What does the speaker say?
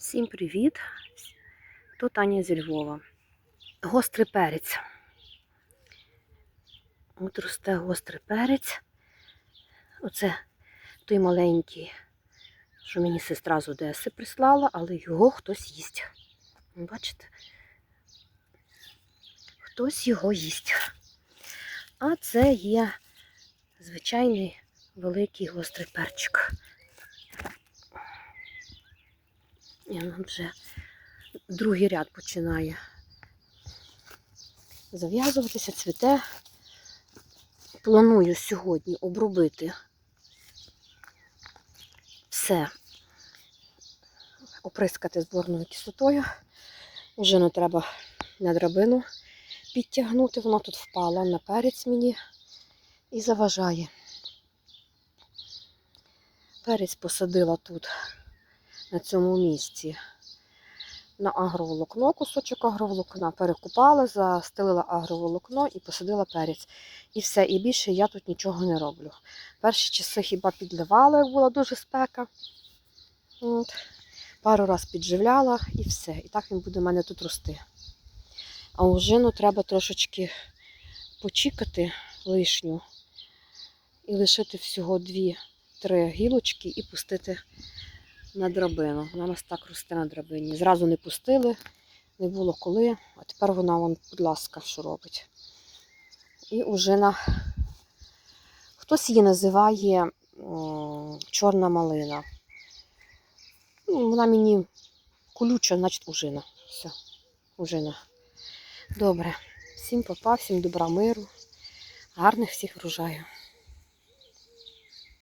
Всім привіт! Тут Аня зі Львова. Гострий перець. От росте гострий перець. Оце той маленький, що мені сестра з Одеси прислала, але його хтось їсть. Бачите? Хтось його їсть. А це є звичайний великий гострий перчик. І він вже другий ряд починає зав'язуватися, цвіте. Планую сьогодні обробити все, оприскати зборною кислотою. Вже не треба на драбину підтягнути, вона тут впала на перець мені і заважає. Перець посадила тут на цьому місці на агроволокно, кусочок агроволокна перекупала, застелила агроволокно і посадила перець. І все, і більше я тут нічого не роблю. Перші часи хіба підливала, як була дуже спека. От. Пару раз підживляла і все. І так він буде в мене тут рости. А ужину треба трошечки почікати лишню і лишити всього дві-три гілочки і пустити на драбину. Вона нас так росте на драбині. Зразу не пустили, не було коли, а тепер вона, вон, будь ласка, що робить. І ужина. Хтось її називає м, чорна малина. Ну, Вона мені колюча, значить ужина. Все, ужина. Добре. Всім попа, всім добра миру, гарних всіх врожаю.